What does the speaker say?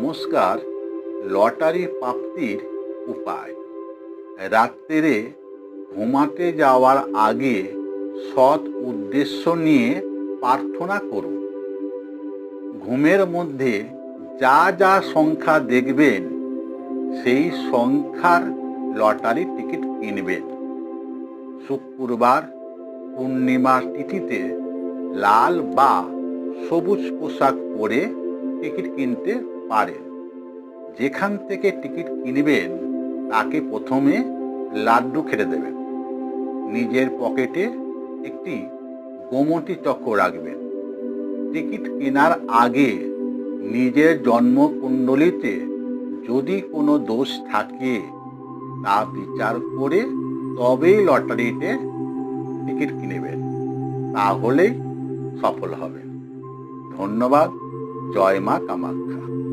নমস্কার, লটারি প্রাপ্তির উপায়। রাত্রে ঘুমাতে যাওয়ার আগে সৎ উদ্দেশ্য নিয়ে প্রার্থনা করুন। ঘুমের মধ্যে যা যা সংখ্যা দেখবেন, সেই সংখ্যার লটারি টিকিট কিনবেন। শুক্রবার পূর্ণিমার তিথিতে লাল বা সবুজ পোশাক পরে টিকিট কিনতে পারেন যেখান থেকে টিকিট কিনবেন, তাকে প্রথমে লাড্ডু খেতে দেবেন। নিজের পকেটে একটি গোমতী চক্র রাখবেন। টিকিট কেনার আগে নিজের জন্মকুণ্ডলিতে যদি কোনো দোষ থাকে, তা বিচার করে তবেই লটারিতে টিকিট কিনবেন। তাহলেই সফল হবে ধন্যবাদ। জয় মা কামাখ্যা।